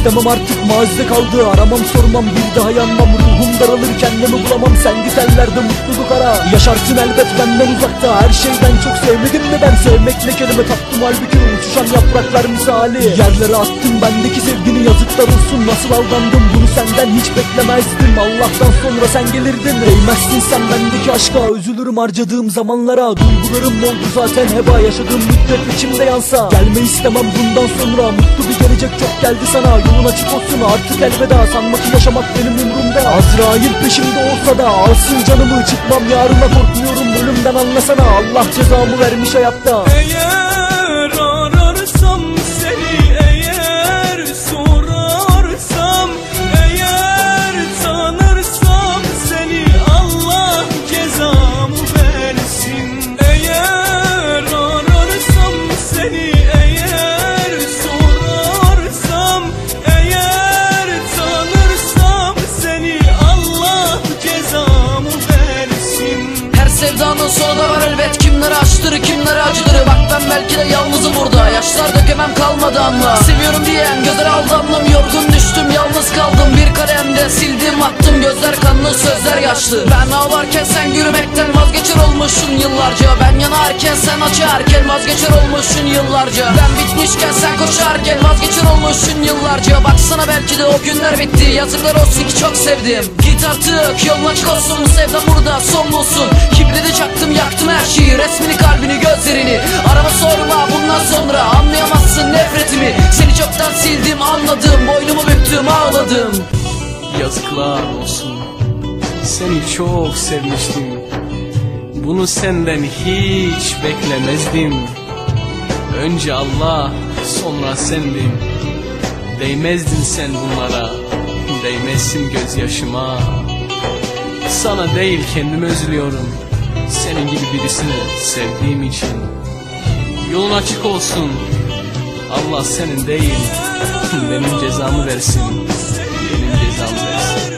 istemem artık mazide kaldı. Aramam sormam bir daha yanmam. Ruhum daralır kendimi bulamam. Sen git ellerde mutluluk ara. Yaşarsın elbet benden uzakta. Her şeyden çok sevmedim mi ben? Sevmek ne kelime tattım halbuki Uçuşan yapraklar misali. Yerlere attım bendeki sevgini yazıklar olsun. Nasıl aldandım senden hiç beklemezdim. Allah'tan sonra sen gelirdin. Değmezsin sen bendeki aşka Üzülürüm. Harcadığım zamanlara Duygularım oldu zaten. Heba Yaşadığım müddet içimde yansa Gelme istemem. Bundan sonra Mutlu bir gelecek çok geldi sana. Yolun açık olsun artık elveda. Sanma ki yaşamak benim umurumda Azrail peşimde olsa da Alsın canımı. Çıkmam yarına korkmuyorum Ölümden anlasana. Allah cezamı vermiş hayatta. Eğer Yaşlar dökemem kalmadı anla Seviyorum diyen gözler aldandım Yorgun düştüm yalnız kaldım. Bir kalemde sildim attım Gözler kanlı sözler yaşlı. Ben ağlarken sen gülmekten vazgeçer olmuşsun yıllarca. Ben yanarken sen açarken vazgeçer olmuşsun yıllarca. Ben bitmişken sen koşarken vazgeçer olmuşsun yıllarca. Baksana belki de o günler bitti Yazıklar olsun ki çok sevdim. Git artık yolun açık olsun Sevdam burada son bulsun çaktım yaktım her şeyi Resmini kalbini gözlerini. Arama sorma bundan sonra Anlayamazsın nefretimi. Seni çoktan sildim anladım Boynumu büktüm ağladım. Yazıklar olsun. Seni çok sevmiştim. Bunu senden hiç beklemezdim. Önce Allah sonra sendim Değmezdin sen bunlara. Değmezsin gözyaşıma. Sana değil kendime üzülüyorum senin gibi birisini sevdiğim için. Yolun açık olsun. Allah senin değil. Benim cezamı versin. Benim cezamı versin.